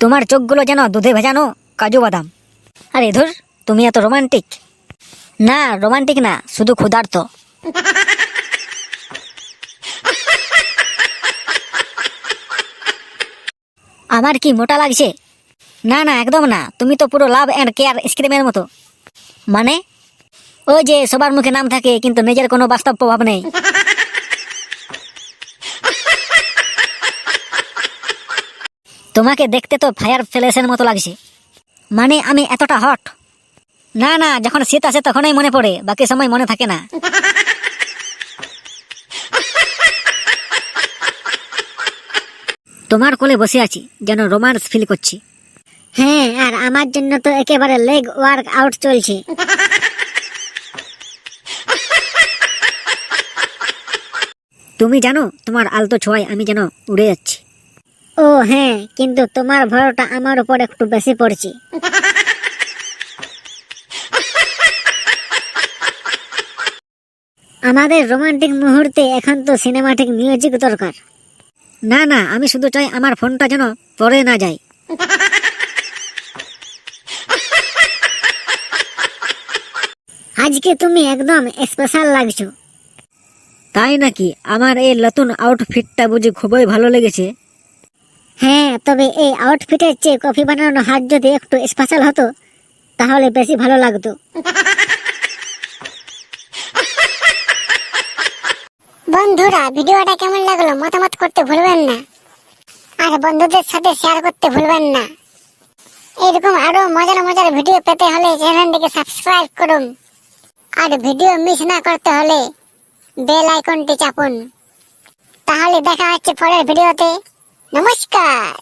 তোমার চোখগুলো যেন দুধে ভেজানো কাজু বাদাম। আরে ধুর, তুমি এত রোমান্টিক না রোমান্টিক না, শুধু ক্ষুধার্ত। আমার কি মোটা লাগছে? না না, একদম না। তুমি তো পুরো লাভ অ্যান্ড কেয়ার স্ক্রিমের মতো। মানে? ওই যে সবার মুখে নাম থাকে, কিন্তু নিজের কোনো বাস্তব প্রভাব নেই। তোমাকে দেখতে তো ফায়ার ফ্লেসের মতো লাগছে। মানে আমি এতটা হট। না না যখন শীত আসে তখনই মনে পড়ে বাকি সময় মনে থাকে না। তোমার কোলে বসে আছি যেন রোমান্স ফিল করছি। হ্যাঁ আর আমার জন্য তো একেবারে লেগ ওয়ার্ক আউট চলছে। তুমি জানো তোমার আলতো ছোঁয়ায় আমি যেন উড়ে যাচ্ছি। ও হ্যাঁ কিন্তু তোমার ভরটা আমার উপর একটু বেশি পড়ছে। আমাদের রোমান্টিক মুহূর্তে এখন তো সিনেমাটিক মিউজিক দরকার। না না, আমি শুধু চাই আমার ফোনটা যেন পরে না যায়। আজকে তুমি একদম স্পেশাল লাগছো। তাই নাকি? আমার এই নতুন আউটফিটটা বুঝি খুবই ভালো লেগেছে। হ্যাঁ তবে এই আউটফিটের চেয়ে কফি বানানোর হাত যদি একটু স্পেশাল হতো, তাহলে বেশি ভালো লাগতো। বন্ধুরা, ভিডিওটা কেমন লাগল মতামত করতে ভুলবেন না। আর বন্ধুদের সাথে শেয়ার করতে ভুলবেন না। এরকম আরও মজার মজার ভিডিও পেতে হলে চ্যানেলটিকে সাবস্ক্রাইব করুন। আর ভিডিও মিস না করতে হলে বেল আইকনটি চাপুন। তাহলে দেখা হচ্ছে পরের ভিডিওতে। নমস্কার।